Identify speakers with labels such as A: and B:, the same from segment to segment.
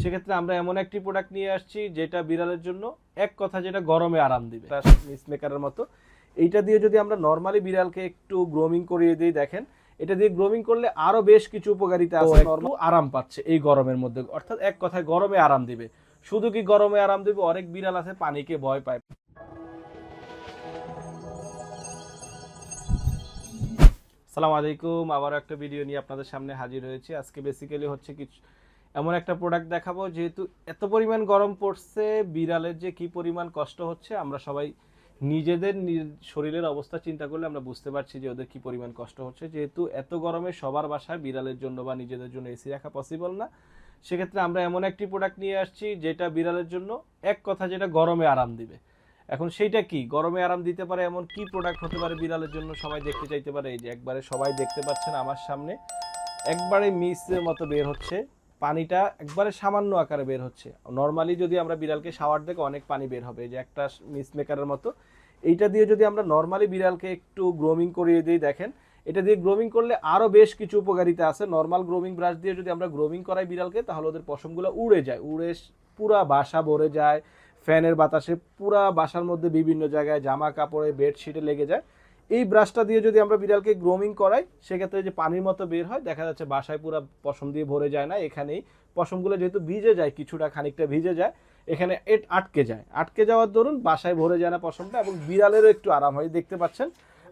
A: সেক্ষেত্রে আমরা এমন একটি প্রোডাক্ট নিয়ে আসছি যেটা বিড়ালের জন্য এক কথা যেটা গরমে আরাম দিবে। মিস মেকারের মতো। এইটা দিয়ে যদি আমরা নর্মালি বিড়ালকে একটু গ্রোমিং করিয়ে দিই দেখেন এটা দিয়ে গ্রোমিং করলে আরও বেশ কিছু উপকারিতা আছে। আরাম পাচ্ছে এই গরমের মধ্যে। অর্থাৎ এক কথায় গরমে আরাম দিবে। শুধু কি গরমে আরাম দিবে? অনেক বিড়াল আছে পানিকে ভয় পায়। সালাম আলাইকুম। আবার একটা ভিডিও নিয়ে আপনাদের সামনে হাজির হয়েছি। আজকে বেসিক্যালি হচ্ছে কিছু এমন একটা প্রোডাক্ট দেখাবো, যেহেতু এত পরিমাণ গরম পড়ছে, বিড়ালের যে কি পরিমাণ কষ্ট হচ্ছে, আমরা সবাই নিজেদের নিজ- শরীরের অবস্থা চিন্তা করলে আমরা বুঝতে পারছি যে ওদের কি পরিমাণ কষ্ট হচ্ছে। যেহেতু এত গরমে সবার বাসায় বিড়ালের জন্য বা নিজেদের জন্য এসি রাখা পসিবল না, সেক্ষেত্রে আমরা এমন একটি প্রোডাক্ট নিয়ে আসছি, যেটা বিড়ালের জন্য এক কথা যেটা গরমে আরাম দিবে। এখন সেইটা কি? গরমে আরাম দিতে পারে এমন কি প্রোডাক্ট হতে পারে বিড়ালের জন্য? সবাই দেখতে চাইতে পারে, এই যে একবারে সবাই দেখতে পাচ্ছেন আমার সামনে। একবারে মিসের মতো বের হচ্ছে। পানিটা একবারে সামান্য আকারে বের হচ্ছে। নর্মালি যদি আমরা বিড়ালকে শাওয়ার দেখে অনেক পানি বের হবে যে একটা মিস মেকারের মতো, এইটা দিয়ে যদি আমরা নর্মালি বিড়ালকে একটু গ্রোমিং করিয়ে দিই, দেখেন, এটা দিয়ে গ্রোমিং করলে আরও বেশ কিছু উপকারিতা আছে। নর্মাল গ্রোমিং ব্রাশ দিয়ে যদি আমরা গ্রোমিং করাই বিড়ালকে, তাহলে ওদের পশমগুলো উড়ে যায়, উড়ে পুরা বাসা ভরে যায়, ফ্যানের বাতাসে পুরা বাসার মধ্যে বিভিন্ন জায়গায় জামা কাপড়ে বেডশিটে লেগে যায়। এই ব্রাশটা দিয়ে যদি আমরা বিড়ালকে গ্রোমিং করাই, সেক্ষেত্রে যে পানির মতো বের হয়, দেখা যাচ্ছে বাসায় পুরো পশম দিয়ে ভরে যায় না, এখানেই পশমগুলো যেহেতু ভিজে যায়, কিছুটা খানিকটা ভিজে যায়, এখানে এট আটকে যায়। আটকে যাওয়ার দরুন বাসায় ভরে যায় না পশমটা এবং বিড়ালেরও একটু আরাম হয়, দেখতে পাচ্ছেন?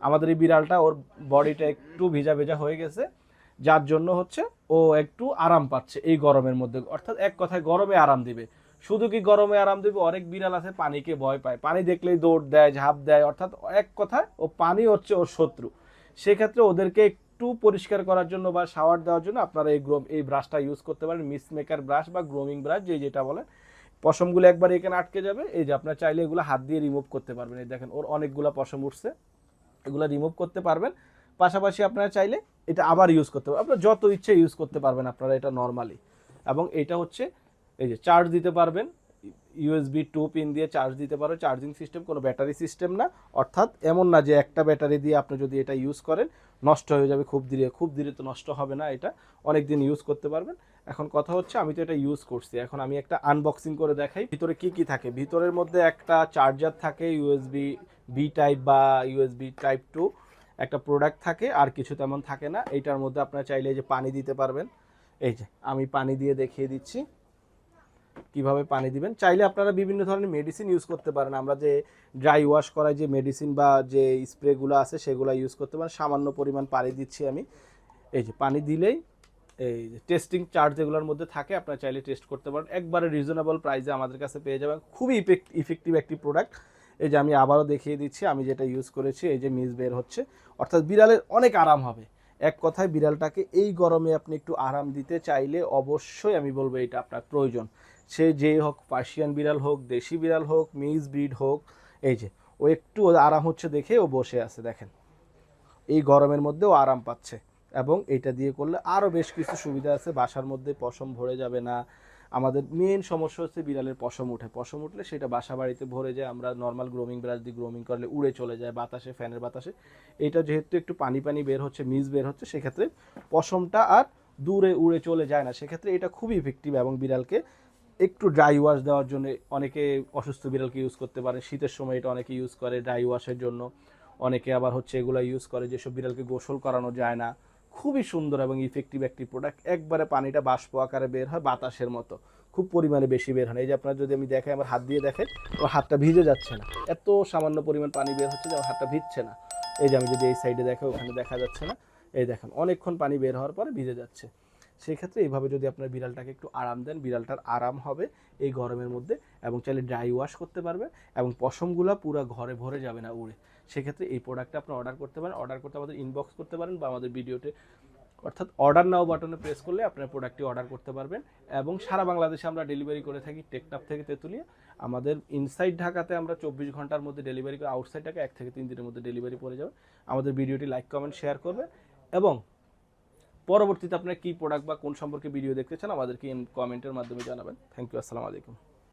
A: আমাদের এই বিড়ালটা ওর বডিটা একটু ভিজা ভেজা হয়ে গেছে, যার জন্য হচ্ছে ও একটু আরাম পাচ্ছে এই গরমের মধ্যে। অর্থাৎ এক কথায় গরমে আরাম দিবে। শুধু কি গরমে আরাম দিবে? অনেক বিড়াল আছে, পানিকে ভয় পায়। পানি দেখলেই দৌড় দেয়, ঝাঁপ দেয়, অর্থাৎ এক কথায় ও পানি হচ্ছে ওর শত্রু। সেক্ষেত্রে ওদেরকে একটু পরিষ্কার করার জন্য বা শাওয়ার দেওয়ার জন্য আপনারা এই গ্রোম এই ব্রাশটা ইউজ করতে পারেন মিস মেকার ব্রাশ বা গ্রোমিং ব্রাশ যে যেটা বলেন পশমগুলো একবার এখানে আটকে যাবে। এই যে আপনার চাইলে এগুলো হাত দিয়ে রিমুভ করতে পারবেন। এই দেখেন, ওর অনেকগুলো পশম উঠছে। এগুলো রিমুভ করতে পারবেন। পাশাপাশি আপনারা চাইলে এটা আবার ইউজ করতে পারবেন। আপনারা যত ইচ্ছে ইউজ করতে পারবেন আপনারা এটা নর্মালি এবং এটা হচ্ছে এই যে চার্জ দিতে পারবেন ইউএসবি টু পিন দিয়ে চার্জ দিতে পারো চার্জিং সিস্টেম কোনো ব্যাটারি সিস্টেম না। অর্থাৎ এমন না যে একটা ব্যাটারি দিয়ে আপনি যদি এটা ইউজ করেন, নষ্ট হয়ে যাবে, খুব ধীরে খুব ধীরে তো নষ্ট হবে না এটা। অনেক দিন ইউজ করতে পারবেন। এখন কথা হচ্ছে, আমি তো এটা ইউজ করছি। এখন আমি একটা আনবক্সিং করে দেখাই, ভিতরে কি কি থাকে। ভিতরের মধ্যে একটা চার্জার থাকে ইউএসবি বি টাইপ বা ইউএসবি টাইপ টু একটা প্রোডাক্ট থাকে, আর কিছু তেমন থাকে না। এইটার মধ্যে আপনারা চাইলে যে পানি দিতে পারবেন। এই যে, আমি পানি দিয়ে দেখিয়ে দিচ্ছি। কীভাবে পানি দিবেন? চাইলে আপনারা বিভিন্ন ধরনের মেডিসিন ইউজ করতে পারেন। আমরা যে ড্রাই ওয়াশ করায় যে মেডিসিন বা যে স্প্রেগুলো আছে সেগুলো ইউজ করতে পারেন। সামান্য পরিমাণ পানি দিচ্ছি আমি। এই যে পানি দিলেই এই টেস্টিং চার্জ যেগুলোর মধ্যে থাকে, আপনারা চাইলে টেস্ট করতে পারেন। একবারে রিজনেবল প্রাইসে আমাদের কাছে পেয়ে যাবেন। খুবই ইফেক্টিভ একটি প্রোডাক্ট এই যে আমি আবারও দেখিয়ে দিচ্ছি, আমি যেটা ইউজ করেছি, এই যে মিস বের হচ্ছে। অর্থাৎ বিড়ালের অনেক আরাম হবে। এক কথায় বিড়ালটাকে এই গরমে আপনি একটু আরাম দিতে চাইলে অবশ্যই আমি বলব এটা আপনার প্রয়োজন। সে যেই হোক, পার্সিয়ান বিড়াল হোক, দেশি বিড়াল হোক, মিক্স ব্রিড হোক, এই যে, ও একটু আরাম হচ্ছে দেখে ও বসে আছে, দেখেন। এই গরমের মধ্যে ও আরাম পাচ্ছে এবং এটা দিয়ে করলে আরও বেশ কিছু সুবিধা আছে। বাসার মধ্যে পশম ভরে যাবে না। আমাদের মেন সমস্যা হচ্ছে বিড়ালের পশম উঠে। পশম উঠলে সেটা বাসা বাড়িতে ভরে যায়, আমরা নর্মাল গ্রোমিং ব্রাশ দিয়ে গ্রোমিং করলে উড়ে চলে যায় বাতাসে, ফ্যানের বাতাসে। এটা যেহেতু একটু পানি পানি বের হচ্ছে মিস বের হচ্ছে, সেক্ষেত্রে পশমটা আর দূরে উড়ে চলে যায় না। সেক্ষেত্রে এটা খুবই ইফেক্টিভ এবং বিড়ালকে একটু ড্রাই ওয়াশ দেওয়ার জন্য অনেকে অসুস্থ বিড়ালকে ইউজ করতে পারে শীতের সময় এটা অনেকে ইউজ করে ড্রাই ওয়াশের জন্য। অনেকে আবার হচ্ছে এগুলো ইউজ করে যেসব বিড়ালকে গোসল করানো যায় না। খুবই সুন্দর এবং ইফেক্টিভ একটি প্রোডাক্ট একবারে পানিটা বাষ্প আকারে বের হয় বাতাসের মতো। খুব পরিমাণে বেশি বের হয়। এই যে আপনার যদি আমি দেখাই, আমার হাত দিয়ে দেখে আমার হাতটা ভিজে যাচ্ছে না। এত সামান্য পরিমাণ পানি বের হচ্ছে যে আমার হাতটা ভিজছে না। এই যে আমি যদি এই সাইডে দেখে, ওখানে দেখা যাচ্ছে না। এই দেখেন, অনেকক্ষণ পানি বের হওয়ার পরে ভিজে যাচ্ছে। সেই ক্ষেত্রে এইভাবে যদি আপনার বিড়ালটাকে একটু আরাম দেন, বিড়ালটার আরাম হবে এই গরমের মধ্যে এবং চাইলে ড্রাই ওয়াশ করতে পারবে এবং পশমগুলো পুরো ঘরে ভরে যাবে না উড়ে। সেক্ষেত্রে এই প্রোডাক্টটা আপনি অর্ডার করতে পারেন অর্ডার করতে আমাদের ইনবক্স করতে পারেন বা আমাদের ভিডিওতে অর্থাৎ অর্ডার নাও বাটনে প্রেস করলে আপনার প্রোডাক্টটি অর্ডার করতে পারবেন এবং সারা বাংলাদেশে আমরা ডেলিভারি করে থাকি টেকনাফ থেকে তেঁতুলিয়া। আমাদের ইনসাইড ঢাকাতে আমরা চব্বিশ ঘণ্টার মধ্যে ডেলিভারি করে আউটসাইড ঢাকা এক থেকে তিন দিনের মধ্যে ডেলিভারি পড়ে যাবে। আমাদের ভিডিওটি লাইক কমেন্ট শেয়ার করবে এবং পরবর্তীতে আপনারা কী প্রোডাক্ট বা কোন সম্পর্কে ভিডিও দেখতে চান, আমাদেরকে কমেন্টের মাধ্যমে জানাবেন। থ্যাংক ইউ আসসালামু আলাইকুম।